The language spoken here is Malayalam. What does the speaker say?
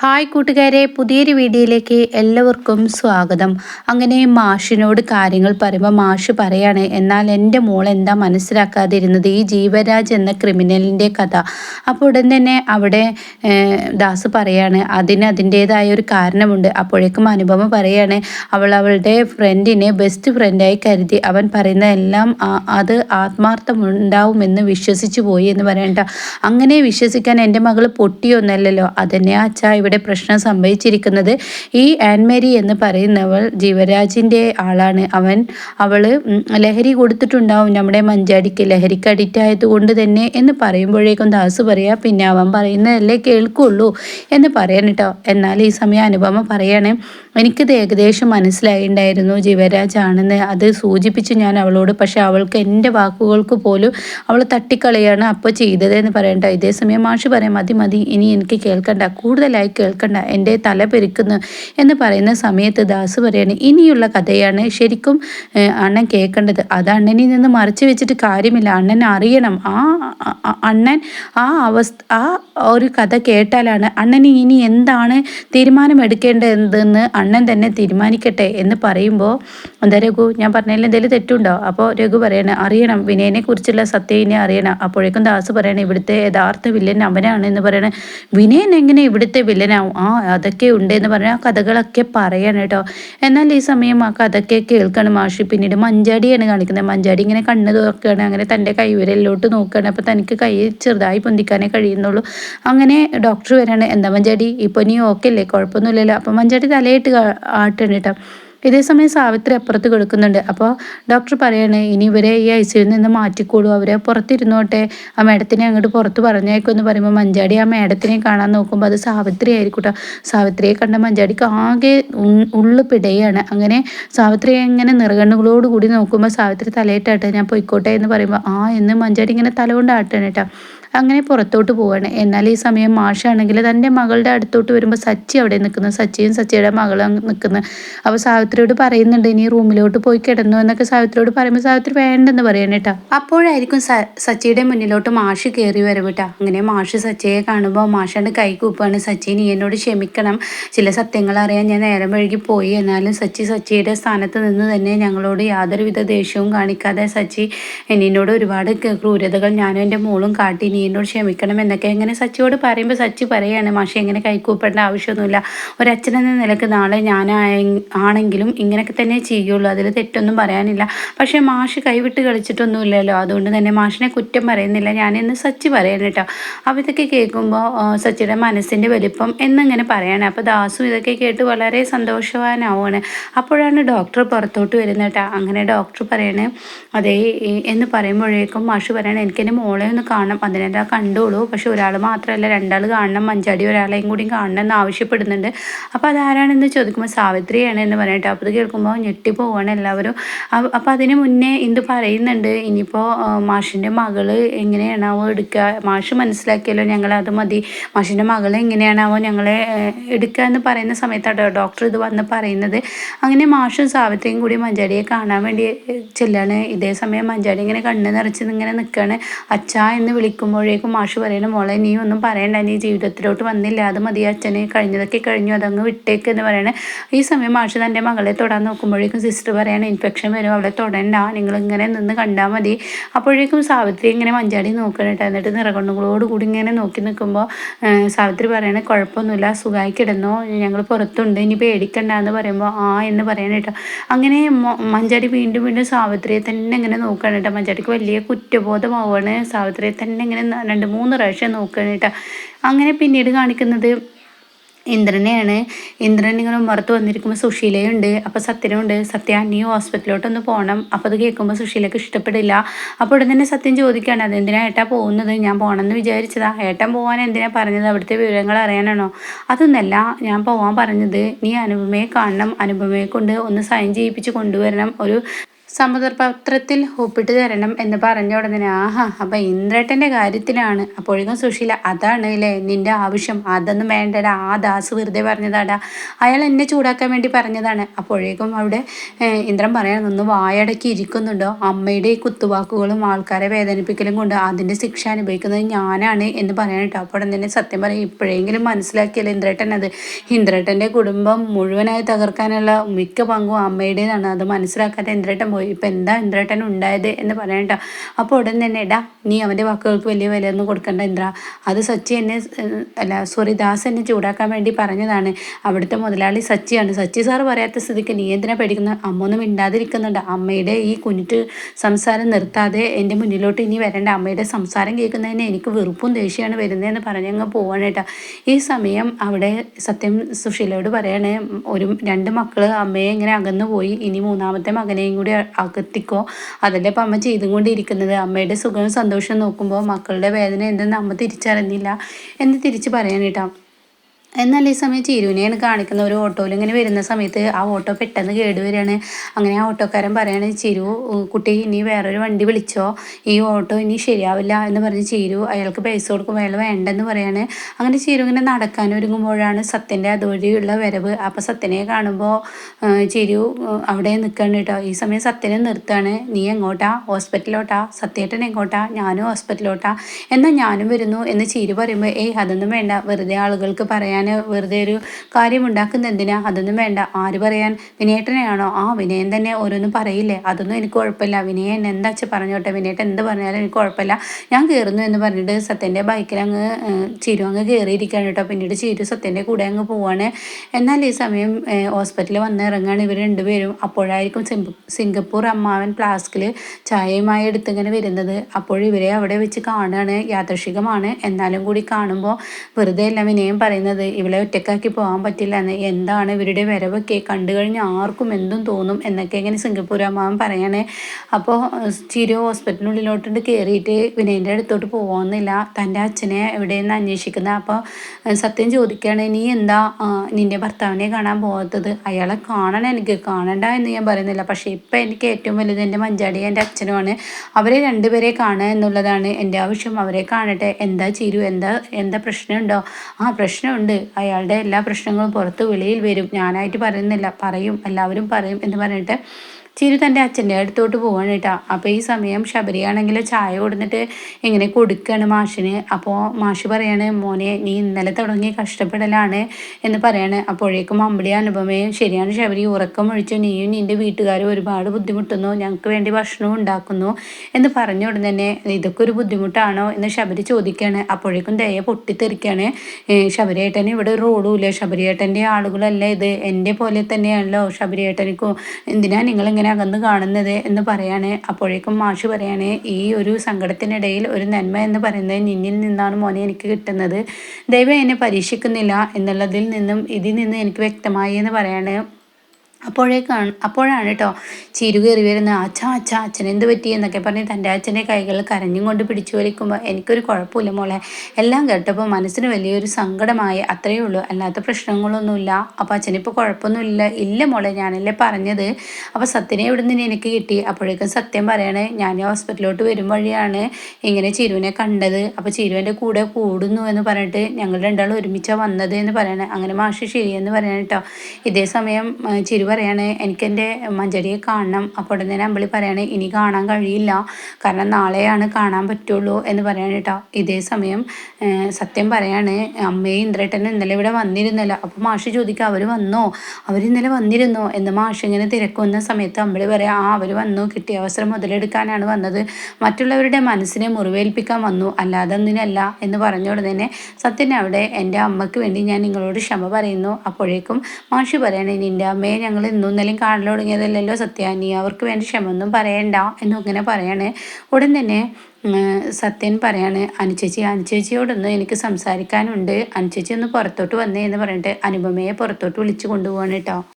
ഹായ് കൂട്ടുകാരെ പുതിയൊരു വീഡിയോയിലേക്ക് എല്ലാവർക്കും സ്വാഗതം. അങ്ങനെ മാഷിനോട് കാര്യങ്ങൾ പറയുമ്പോൾ മാഷ് പറയാണ് എന്നാൽ എന്റെ മോൾ എന്താ മനസ്സിലാക്കാതിരുന്നത്? ഈ ജീവരാജ് എന്ന ക്രിമിനലിന്റെ കഥ. അപ്പോൾ ഉടൻ തന്നെ അവിടെ ദാസ് പറയാണ് അതിന് അതിന്റേതായ ഒരു കാരണമുണ്ട്. അപ്പോഴേക്കും അനുപമ പറയാണ് അവൾ അവളുടെ ഫ്രണ്ടിനെ ബെസ്റ്റ് ഫ്രണ്ടായി കരുതി. അവൻ പറയുന്ന എല്ലാം അത് ആത്മാർത്ഥമുണ്ടാവുമെന്ന് വിശ്വസിച്ചു പോയി എന്ന് പറയണ്ട അങ്ങനെ വിശ്വസിക്കാൻ എന്റെ മകൾ പൊട്ടിയൊന്നല്ലല്ലോ. അതന്നെ അച്ഛാ ഇവിടെ പ്രശ്നം സംഭവിച്ചിരിക്കുന്നത്. ഈ ആൻമേരി എന്ന് പറയുന്നവൾ ജീവരാജിന്റെ ആളാണ്. അവൻ അവൾ ലഹരി കൊടുത്തിട്ടുണ്ടാവും. നമ്മുടെ മഞ്ചാടിക്ക് ലഹരിക്ക് അഡിക്റ്റ് ആയതുകൊണ്ട് തന്നെ എന്ന് പറയുമ്പോഴേക്കും ദാസ് പറയാം പിന്നെ അവൻ പറയുന്നതല്ലേ കേൾക്കുള്ളൂ എന്ന് പറയാൻ കേട്ടോ എന്നാൽ ഈ സമയം അനുപമ പറയാണ് എനിക്കിത് ഏകദേശം മനസ്സിലായിണ്ടായിരുന്നു. ജീവരാജ് ആണെന്ന് അത് സൂചിപ്പിച്ച് ഞാൻ അവളോട് പക്ഷെ അവൾക്ക് എന്റെ വാക്കുകൾക്ക് പോലും അവൾ തട്ടിക്കളയാണ് അപ്പോൾ ചെയ്തതെന്ന് പറയണ്ട ഇതേ സമയം മാഷ് പറയാം മതി മതി ഇനി എനിക്ക് കേൾക്കണ്ട. കൂടുതലായി കേൾക്കണ്ട എന്റെ തല പെരുക്കുന്നു എന്ന് പറയുന്ന സമയത്ത് ദാസ് പറയാണ് ഇനിയുള്ള കഥയാണ് ശരിക്കും അണ്ണൻ കേൾക്കേണ്ടത്. അത് അണ്ണനിൽ നിന്ന് മറച്ചു വെച്ചിട്ട് കാര്യമില്ല. അണ്ണൻ അറിയണം. ആ അണ്ണൻ ആ അവസ്ഥ ആ ഒരു കഥ കേട്ടാലാണ് അണ്ണന് ഇനി എന്താണ് തീരുമാനമെടുക്കേണ്ടതെന്ന് അണ്ണൻ തന്നെ തീരുമാനിക്കട്ടെ എന്ന് പറയുമ്പോൾ എന്താ രഘു ഞാൻ പറഞ്ഞതിൽ എന്തെങ്കിലും തെറ്റുണ്ടോ? അപ്പോൾ രഘു പറയണം അറിയണം വിനയനെ കുറിച്ചുള്ള ഇനി അറിയണം. അപ്പോഴേക്കും ദാസ് പറയണം ഇവിടുത്തെ യഥാർത്ഥ വില്ലൻ അവനാണ് എന്ന് പറയണ. വിനയൻ എങ്ങനെ ഇവിടുത്തെ വില്ലനാവും? ആ അതൊക്കെ ഉണ്ട് എന്ന് പറഞ്ഞാൽ ആ കഥകളൊക്കെ പറയണം കേട്ടോ. എന്നാൽ ഈ സമയം ആ കഥയൊക്കെ കേൾക്കണം മാഷി. പിന്നീട് മഞ്ചാടിയാണ് കാണിക്കുന്നത്. മഞ്ചാടി ഇങ്ങനെ കണ്ണ് തുറക്കുകയാണ് അങ്ങനെ തന്റെ കൈവിരലിലോട്ട് നോക്കുകയാണ്. അപ്പോൾ തനിക്ക് കൈ ചെറുതായി പൊന്തിക്കാനേ കഴിയുന്നുള്ളൂ. അങ്ങനെ ഡോക്ടർ വരാണ്. എന്താ മഞ്ചാടി? ഇപ്പോൾ നീ ഓക്കെ അല്ലേ? കുഴപ്പമൊന്നുമില്ലല്ലോ. അപ്പോൾ മഞ്ചാടി തലയിട്ട് ആട്ടണം കേട്ടോ ഇതേസമയം സാവിത്രി അപ്പുറത്ത് കൊടുക്കുന്നുണ്ട്. അപ്പോൾ ഡോക്ടർ പറയാണ് ഇനി ഇവരെ ഈ ഐ സിയിൽ നിന്ന് മാറ്റിക്കോളൂ. അവരെ പുറത്തിരുന്നോട്ടെ. ആ മേഡത്തിനെ അങ്ങോട്ട് പുറത്ത് പറഞ്ഞേക്കുമെന്ന് പറയുമ്പോൾ മഞ്ചാടി ആ മേഡത്തിനെ കാണാൻ നോക്കുമ്പോൾ അത് സാവിത്രി ആയിരിക്കട്ടോ. സാവിത്രിയെ കണ്ട മഞ്ചാടിക്ക് ആകെ ഉള്ളു പിടയാണ്. അങ്ങനെ സാവിത്രിയെ ഇങ്ങനെ നിറകണ്ണുകളോട് കൂടി നോക്കുമ്പോൾ സാവിത്രി തലയിട്ടാട്ടെ ഞാൻ പൊയ്ക്കോട്ടെ എന്ന് പറയുമ്പോൾ ആ എന്ന് മഞ്ചാടി ഇങ്ങനെ തല ആട്ടാണ് ആട്ടണം കേട്ടോ. അങ്ങനെ പുറത്തോട്ട് പോവാണ്. എന്നാൽ ഈ സമയം മാഷാണെങ്കിൽ തന്റെ മകളുടെ അടുത്തോട്ട് വരുമ്പോൾ സച്ചി അവിടെ നിൽക്കുന്നു. സച്ചിയും സച്ചിയുടെ മകളും നിൽക്കുന്നു. അപ്പോൾ സാവിത്രിയോട് പറയുന്നുണ്ട് ഇനി റൂമിലോട്ട് പോയി കിടന്നു എന്നൊക്കെ സാവിത്രിയോട് പറയുമ്പോൾ സാവിത്രി വേണ്ടെന്ന് പറയണം കേട്ടോ. അപ്പോഴായിരിക്കും സച്ചിയുടെ മുന്നിലോട്ട് മാഷ് കയറി വരവിട്ടാ അങ്ങനെ മാഷ് സച്ചിയെ കാണുമ്പോൾ മാഷാണ്ട് കൈ കൂപ്പാണ് സച്ചി നീ എന്നോട് ക്ഷമിക്കണം. ചില സത്യങ്ങൾ അറിയാൻ ഞാൻ നേരം വഴുകി പോയി. എന്നാലും സച്ചി സച്ചിയുടെ സ്ഥാനത്ത് നിന്ന് തന്നെ ഞങ്ങളോട് യാതൊരുവിധ ദേഷ്യവും കാണിക്കാതെ സച്ചി എന്നോട് ഒരുപാട് ക്രൂരതകൾ ഞാനും എന്റെ മോളും കാട്ടി. നീ എന്നോട് ക്ഷമിക്കണം എന്നൊക്കെ എങ്ങനെ സച്ചിയോട് പറയുമ്പോൾ സച്ചി പറയാണ് മാഷി എങ്ങനെ കൈക്കൂപ്പേണ്ട ആവശ്യമൊന്നുമില്ല. ഒരച്ഛനെന്ന നിലയ്ക്ക് നാളെ ഞാൻ ആണെങ്കിലും ഇങ്ങനെയൊക്കെ തന്നെ ചെയ്യുള്ളൂ. അതിൽ തെറ്റൊന്നും പറയാനില്ല. പക്ഷേ മാഷ് കൈവിട്ട് കളിച്ചിട്ടൊന്നുമില്ലല്ലോ. അതുകൊണ്ട് തന്നെ മാഷിനെ കുറ്റം പറയുന്നില്ല. ഞാനിന്ന് സച്ചി പറയണം കേട്ടോ അപ്പോൾ ഇതൊക്കെ കേൾക്കുമ്പോൾ സച്ചിയുടെ മനസ്സിന്റെ വലിപ്പം എന്നിങ്ങനെ പറയണേ. അപ്പോൾ ദാസു ഇതൊക്കെ കേട്ട് വളരെ സന്തോഷവാനാവുകയാണ് അപ്പോഴാണ് ഡോക്ടർ പുറത്തോട്ട് വരുന്നത് കേട്ടോ അങ്ങനെ ഡോക്ടർ പറയണേ അതേ എന്ന് പറയുമ്പോഴേക്കും മാഷ് പറയണേ എനിക്കെന്റെ മോളെ ഒന്ന് കാണണം. അതിനെ ഒരാൾ കണ്ടോളൂ പക്ഷെ ഒരാൾ മാത്രമല്ല രണ്ടാൾ കാണണം മഞ്ചാടി ഒരാളെയും കൂടി കാണണം എന്ന് ആവശ്യപ്പെടുന്നുണ്ട്. അപ്പോൾ അതാരാണെന്ന് ചോദിക്കുമ്പോൾ സാവിത്രിയാണ് എന്ന് പറഞ്ഞിട്ട് അപ്പോൾ അത് കേൾക്കുമ്പോൾ ഞെട്ടിപ്പോവാണ് എല്ലാവരും. അപ്പോൾ അതിന് മുന്നേ ഇന്ത് പറയുന്നുണ്ട്? ഇനിയിപ്പോൾ മാഷിന്റെ മകൾ എങ്ങനെയാണാവോ എടുക്കുക മാഷ് മനസ്സിലാക്കിയല്ലോ ഞങ്ങളത് മതി. മാഷിന്റെ മകൾ എങ്ങനെയാണാവോ ഞങ്ങളെ എടുക്കുക എന്ന് പറയുന്ന സമയത്താണ് ഡോക്ടർ ഇത് വന്ന് പറയുന്നത്. അങ്ങനെ മാഷും സാവിത്രിയും കൂടി മഞ്ചാടിയെ കാണാൻ വേണ്ടി ചെല്ലാണ്. ഇതേ സമയം മഞ്ചാടി ഇങ്ങനെ കണ്ണ് നിറച്ച് ഇങ്ങനെ നിൽക്കുകയാണ് അച്ഛ എന്ന് വിളിക്കുമ്പോഴേ അപ്പോഴേക്കും മാഷ് പറയുന്നു മോളെ നീ ഒന്നും പറയണ്ട നീ ജീവിതത്തിലോട്ട് വന്നില്ല. അത് മതി അച്ഛനെ കഴിഞ്ഞതൊക്കെ കഴിഞ്ഞു അതങ്ങ് വിട്ടേക്ക് എന്ന് പറയണേ. ഈ സമയം മാഷ് തന്റെ മകളെ തൊടാൻ നോക്കുമ്പോഴേക്കും സിസ്റ്റർ പറയണ ഇൻഫെക്ഷൻ വരും അവളെ തൊടണ്ട നിങ്ങൾ ഇങ്ങനെ നിന്ന് കണ്ടാൽ മതി. അപ്പോഴേക്കും സാവിത്രി ഇങ്ങനെ മഞ്ചാടി നോക്കണേട്ടോ എന്നിട്ട് നിറകൊണ്ടുകളോട് കൂടി ഇങ്ങനെ നോക്കി നിൽക്കുമ്പോൾ സാവിത്രി പറയണേ കുഴപ്പമൊന്നുമില്ല സുഖമായി കിടന്നോ ഞങ്ങൾ പുറത്തുണ്ട് ഇനി പേടിക്കണ്ട എന്ന് പറയുമ്പോൾ ആ എന്ന് പറയണേട്ടോ അങ്ങനെ മഞ്ചാടി വീണ്ടും വീണ്ടും സാവിത്രിയെ തന്നെ ഇങ്ങനെ നോക്കണം കേട്ടോ. മഞ്ചാടിക്ക് വലിയ കുറ്റബോധമാവാണ് സാവിത്രിയെ തന്നെ ഇങ്ങനെ രണ്ട് മൂന്ന് പ്രാവശ്യം നോക്കണം അങ്ങനെ പിന്നീട് കാണിക്കുന്നത് ഇന്ദ്രനെയാണ്. ഇന്ദ്രൻ ഇങ്ങനെ ഉമ്മറത്ത് വന്നിരിക്കുമ്പോൾ സുശീലയുണ്ട്. അപ്പോൾ സത്യനുണ്ട് സത്യ നീ ഹോസ്പിറ്റലിലോട്ടൊന്ന് പോകണം അപ്പോൾ അത് കേൾക്കുമ്പോൾ സുശീലക്ക് ഇഷ്ടപ്പെടില്ല. അപ്പോൾ ഉടൻ തന്നെ സത്യം ചോദിക്കുകയാണ് അതെന്തിനാ ഏട്ടാ പോകുന്നത്? ഞാൻ പോകണമെന്ന് വിചാരിച്ചതാ. ഏട്ടൻ പോകാൻ എന്തിനാ പറഞ്ഞത്? അവിടുത്തെ വിവരങ്ങൾ അറിയാനാണോ? അതൊന്നല്ല ഞാൻ പോകാൻ പറഞ്ഞത് നീ അനുപമയെ കാണണം. അനുപമയെ കൊണ്ട് ഒന്ന് സൈൻ ചെയ്യിപ്പിച്ച് കൊണ്ടുവരണം. ഒരു സമുദ്രപത്രത്തിൽ ഒപ്പിട്ട് തരണം എന്ന് പറഞ്ഞ ഉടനെ ആഹാ അപ്പം ഇന്ദ്രേട്ടന്റെ കാര്യത്തിലാണ്. അപ്പോഴേക്കും സുശീല അതാണ് അല്ലേ നിന്റെ ആവശ്യം. അതൊന്നും വേണ്ടടാ. ആ ദാസ് വെറുതെ പറഞ്ഞതാടാ. അയാൾ എന്നെ ചൂടാക്കാൻ വേണ്ടി പറഞ്ഞതാണ്. അപ്പോഴേക്കും അവിടെ ഇന്ദ്രൻ പറയണം ഒന്ന് വായടക്കി ഇരിക്കുന്നുണ്ടോ? അമ്മയുടെ ഈ കുത്തുവാക്കുകളും ആൾക്കാരെ വേദനിപ്പിക്കലും കൊണ്ട് അതിന്റെ ശിക്ഷ അനുഭവിക്കുന്നത് ഞാനാണ് എന്ന് പറയാനിട്ടോ അപ്പോൾ തന്നെ സത്യം പറയും ഇപ്പോഴെങ്കിലും മനസ്സിലാക്കിയല്ലോ ഇന്ദ്രേട്ടൻ അത്? ഇന്ദ്രേട്ടന്റെ കുടുംബം മുഴുവനായി തകർക്കാനുള്ള മിക്ക പങ്കും അമ്മയുടേതാണ്. അത് മനസ്സിലാക്കാതെ ഇന്ദ്രേട്ടൻ പോയി ഇപ്പം എന്താ ഇന്ദ്രേട്ടൻ ഉണ്ടായത് എന്ന് പറയണ്ട. അപ്പോൾ ഉടൻ തന്നെ ഇടാ നീ അവന്റെ വാക്കുകൾക്ക് വലിയ വിലയൊന്നും കൊടുക്കണ്ട ഇന്ദ്ര. അത് സച്ചി എന്നെ അല്ല സോറി ദാസ് എന്നെ ചൂടാക്കാൻ വേണ്ടി പറഞ്ഞതാണ്. അവിടുത്തെ മുതലാളി സച്ചിയാണ്. സച്ചി സാർ പറയാത്ത സ്ഥിതിക്ക് നീ എന്തിനാ പേടിക്കുന്ന? അമ്മൊന്നും ഒന്നും മിണ്ടാതിരിക്കുന്നുണ്ട്. അമ്മയുടെ ഈ കുഞ്ഞിട്ട് സംസാരം നിർത്താതെ എന്റെ മുന്നിലോട്ട് ഇനി വരേണ്ട. അമ്മയുടെ സംസാരം കേൾക്കുന്നതിന് എനിക്ക് വെറുപ്പും ദേഷ്യമാണ് വരുന്നതെന്ന് പറഞ്ഞങ്ങ് പോവാണ് ഈ സമയം അവിടെ സത്യം സുശീലയോട് പറയണേ ഒരു രണ്ട് മക്കൾ അമ്മയെ ഇങ്ങനെ അകന്നു പോയി ഇനി മൂന്നാമത്തെ മകനെയും കൂടി അകത്തിക്കോ? അതല്ലേ ഇപ്പം അമ്മ ചെയ്തും കൊണ്ടിരിക്കുന്നത് അമ്മയുടെ സുഖവും സന്തോഷവും നോക്കുമ്പോൾ മക്കളുടെ വേദന എന്തെന്ന് അമ്മ തിരിച്ചറിഞ്ഞില്ല. എന്ന് തിരിച്ച് പറയാൻ എന്നാൽ ഈ സമയം ചിരുവിനെയാണ് കാണിക്കുന്ന ഒരു ഓട്ടോയിൽ ഇങ്ങനെ വരുന്ന സമയത്ത് ആ ഓട്ടോ പെട്ടെന്ന് കേടുവരികയാണ് അങ്ങനെ ആ ഓട്ടോക്കാരൻ പറയുകയാണ് ചിരു കുട്ടി ഇനി വേറൊരു വണ്ടി വിളിച്ചോ. ഈ ഓട്ടോ ഇനി ശരിയാവില്ല എന്ന് പറഞ്ഞ് ചിരു അയാൾക്ക് പൈസ കൊടുക്കും അയാൾ വേണ്ടെന്ന് പറയാണ്. അങ്ങനെ ചിരു ഇങ്ങനെ നടക്കാൻ ഒരുങ്ങുമ്പോഴാണ് സത്യന്റെ അതുവഴിയുള്ള വരവ്. അപ്പോൾ സത്യനെ കാണുമ്പോൾ ചിരു അവിടെ നിൽക്കണം കേട്ടോ. ഈ സമയം സത്യനെ നിർത്തുകയാണ്. നീ എങ്ങോട്ടാ? ഹോസ്പിറ്റലിലോട്ടാ? സത്യേട്ടൻ എങ്ങോട്ടാ? ഞാനും ഹോസ്പിറ്റലിലോട്ടാ. എന്നാൽ ഞാനും വരുന്നു എന്ന് ചിരു പറയുമ്പോൾ ഏയ് അതൊന്നും വേണ്ട. വെറുതെ ആളുകൾക്ക് പറയാൻ ഞാൻ വെറുതെ ഒരു കാര്യം ഉണ്ടാക്കുന്ന എന്തിനാ? അതൊന്നും വേണ്ട. ആര് പറയാൻ വിനയേട്ടനെയാണോ? ആ വിനയൻ തന്നെ ഓരോന്നും പറയില്ലേ? അതൊന്നും എനിക്ക് കുഴപ്പമില്ല. വിനയൻ എന്താ വെച്ചാൽ പറഞ്ഞോട്ടെ? വിനയേട്ടൻ എന്ത് പറഞ്ഞാലും എനിക്ക് കുഴപ്പമില്ല. ഞാൻ കയറുന്നു എന്ന് പറഞ്ഞിട്ട് സത്യന്റെ ബൈക്കിൽ അങ്ങ് ചിരു അങ്ങ് കയറിയിരിക്കുകയാണ് കേട്ടോ. പിന്നീട് ചിരു സത്യന്റെ കൂടെ അങ്ങ് പോവാണ്. എന്നാൽ ഈ സമയം ഹോസ്പിറ്റലിൽ വന്ന് ഇറങ്ങാണ് ഇവർ രണ്ടുപേരും. അപ്പോഴായിരിക്കും സിംഗപ്പൂർ അമ്മാവൻ ഫ്ലാസ്കിൽ ചായയുമായി എടുത്തിങ്ങനെ വരുന്നത്. അപ്പോൾ ഇവരെ അവിടെ വെച്ച് കാണുകയാണ് യാദൃശികമാണ്. എന്നാലും കൂടി കാണുമ്പോൾ വെറുതെ എല്ലാം വിനയം പറയുന്നത്. ഇവളെ ഒറ്റക്കാക്കി പോകാൻ പറ്റില്ല എന്ന് എന്താണ് ഇവരുടെ വരവൊക്കെ? കണ്ടു കഴിഞ്ഞാൽ ആർക്കും എന്തും തോന്നും എന്നൊക്കെ ഇങ്ങനെ സിംഗപ്പൂർ അമ്മാവൻ പറയണേ. അപ്പോൾ ചിരു ഹോസ്പിറ്റലിനുള്ളിലോട്ടുണ്ട് കയറിയിട്ട് വിനയന്റെ അടുത്തോട്ട് പോകുന്നില്ല തന്റെ അച്ഛനെ എവിടെയെന്ന് അന്വേഷിക്കുന്നത് അപ്പോൾ സത്യം ചോദിക്കുകയാണ് നീ എന്താ നിന്റെ ഭർത്താവിനെ കാണാൻ പോകാത്തത് അയാളെ കാണണം എനിക്ക്. കാണണ്ട എന്ന് ഞാൻ പറയുന്നില്ല. പക്ഷേ ഇപ്പം എനിക്ക് ഏറ്റവും വലുത് എന്റെ മഞ്ചാടി എന്റെ അച്ഛനുമാണ്. അവരെ രണ്ടുപേരെ കാണുക എന്നുള്ളതാണ് എന്റെ ആവശ്യം. അവരെ കാണട്ടെ. എന്താ ചിരു? എന്താ എന്താ പ്രശ്നമുണ്ടോ? ആ പ്രശ്നമുണ്ട്. അയാളുടെ എല്ലാ പ്രശ്നങ്ങളും പുറത്ത് വെളിയിൽ വരും. ഞാനായിട്ട് പറയുന്നില്ല. പറയും. എല്ലാവരും പറയും എന്ന് പറഞ്ഞിട്ട് ചിരി തന്റെ അച്ഛന്റെ അടുത്തോട്ട് പോവാണ് കേട്ടോ. അപ്പോൾ ഈ സമയം ശബരിയാണെങ്കിൽ ചായ കൊടുത്തിട്ട് ഇങ്ങനെ കൊടുക്കുകയാണ് മാഷിന്. അപ്പോൾ മാഷ് പറയാണ് മോനെ നീ ഇന്നലെ തുടങ്ങി കഷ്ടപ്പെടലാണ് എന്ന് പറയാണ്. അപ്പോഴേക്കും അമ്പിളി അനുപമയും ശരിയാണ് ശബരി ഉറക്കം ഒഴിച്ചു നീയും നിന്റെ വീട്ടുകാരും ഒരുപാട് ബുദ്ധിമുട്ടുന്നു. ഞങ്ങൾക്ക് വേണ്ടി ഭക്ഷണവും ഉണ്ടാക്കുന്നു എന്ന് പറഞ്ഞ ഉടൻ തന്നെ ഇതൊക്കെ ഒരു ബുദ്ധിമുട്ടാണോ? എന്ന് ശബരി ചോദിക്കുകയാണ് അപ്പോഴേക്കും ദയ പൊട്ടിത്തെറിക്കുകയാണ് ശബരിയേട്ടന് ഇവിടെ റോഡുമില്ല ശബരിയേട്ടന്റെ ആളുകളല്ല ഇത്? എന്റെ പോലെ തന്നെയാണല്ലോ ശബരിയേട്ടനിക്കും. എന്തിനാ നിങ്ങളിങ്ങനെ ഇങ്ങനെ അകന്ന് കാണുന്നത് എന്ന് പറയാണ്. അപ്പോഴേക്കും മാഷ് പറയാണ് ഈ ഒരു സങ്കടത്തിനിടയിൽ ഒരു നന്മ എന്ന് പറയുന്നത് നിന്നിൽ നിന്നാണ് മോനെ എനിക്ക് കിട്ടുന്നത്. ദൈവം എന്നെ പരീക്ഷിക്കുന്നില്ല എന്നുള്ളതിൽ നിന്നും ഇതിൽ നിന്ന് എനിക്ക് വ്യക്തമായി എന്ന് പറയാണ്. അപ്പോഴേക്കാണ് അപ്പോഴാണ് കേട്ടോ ചിരു കയറി വരുന്ന അച്ഛാ അച്ഛാ അച്ഛൻ എന്ത് പറ്റി എന്നൊക്കെ പറഞ്ഞ് തന്റെ അച്ഛന്റെ കൈകൾ കരഞ്ഞും കൊണ്ട് പിടിച്ചു വലിക്കുമ്പോൾ എനിക്കൊരു കുഴപ്പമില്ല മോളെ. എല്ലാം കേട്ടപ്പോൾ മനസ്സിന് വലിയൊരു സങ്കടമായി. അത്രയേ ഉള്ളൂ. അല്ലാത്ത പ്രശ്നങ്ങളൊന്നുമില്ല. അപ്പോൾ അച്ഛനിപ്പോൾ കുഴപ്പമൊന്നുമില്ല. ഇല്ല മോളെ ഞാനല്ലേ പറഞ്ഞത്. അപ്പോൾ സത്യനെ ഇവിടെ നിന്ന് എനിക്ക് കിട്ടി. അപ്പോഴേക്കും സത്യം പറയണേ ഞാൻ ഹോസ്പിറ്റലിലോട്ട് വരും വഴിയാണ്. ഇങ്ങനെ ചിരുവിനെ കണ്ടത്. അപ്പോൾ ചിരുവിന്റെ കൂടെ കൂടുന്നു എന്ന് പറഞ്ഞിട്ട് ഞങ്ങൾ രണ്ടാളും ഒരുമിച്ചാണ് വന്നത് എന്ന് പറയണേ. അങ്ങനെ മാഷ് ശരിയെന്ന് പറയണേ കേട്ടോ ഇതേ സമയം ചിരു പറയാണ് എനിക്കെന്റെ മഞ്ചടിയെ കാണണം. അപ്പോൾ ഉടനെ അമ്പിളി പറയാണ് ഇനി കാണാൻ കഴിയില്ല. കാരണം നാളെയാണ് കാണാൻ പറ്റുള്ളൂ. എന്ന് പറയാണ് കേട്ടോ. ഇതേ സമയം സത്യം പറയാണ് അമ്മയും ഇന്ദ്രേട്ടനും ഇന്നലെ ഇവിടെ വന്നിരുന്നില്ല. അപ്പോൾ മാഷ് ചോദിക്കുക അവർ വന്നോ? അവർ ഇന്നലെ വന്നിരുന്നോ. എന്ന് മാഷ് ഇങ്ങനെ തിരക്കുന്ന സമയത്ത് അമ്പിളി പറയാം ആ അവർ വന്നു. കിട്ടിയ അവസരം മുതലെടുക്കാനാണ് വന്നത്. മറ്റുള്ളവരുടെ മനസ്സിനെ മുറിവേൽപ്പിക്കാൻ വന്നു. അല്ലാതെ ഒന്നിനല്ല. എന്ന് പറഞ്ഞുകൊണ്ട് ഉടനെ സത്യൻ അവിടെ എന്റെ അമ്മയ്ക്ക് വേണ്ടി ഞാൻ നിങ്ങളോട് ക്ഷമ പറയുന്നു. അപ്പോഴേക്കും മാഷി പറയണേ നിന്റെ അമ്മയെ ഞങ്ങൾ ഇന്നും ഇന്നലെയും കാണൽ തുടങ്ങിയതല്ലല്ലോ സത്യാനി അവർക്ക് വേണ്ടി ക്ഷമൊന്നും പറയണ്ട എന്നും അങ്ങനെ പറയാണ്. ഉടൻ തന്നെ സത്യൻ പറയാണ് അനുചേച്ചി അനുചേച്ചിയോടൊന്ന് എനിക്ക് സംസാരിക്കാനുണ്ട്. അനുചേച്ചി ഒന്ന് പുറത്തോട്ട് വന്നേ എന്ന് പറഞ്ഞിട്ട് അനുപമയെ പുറത്തോട്ട് വിളിച്ചു കൊണ്ടുപോവാണ് കേട്ടോ.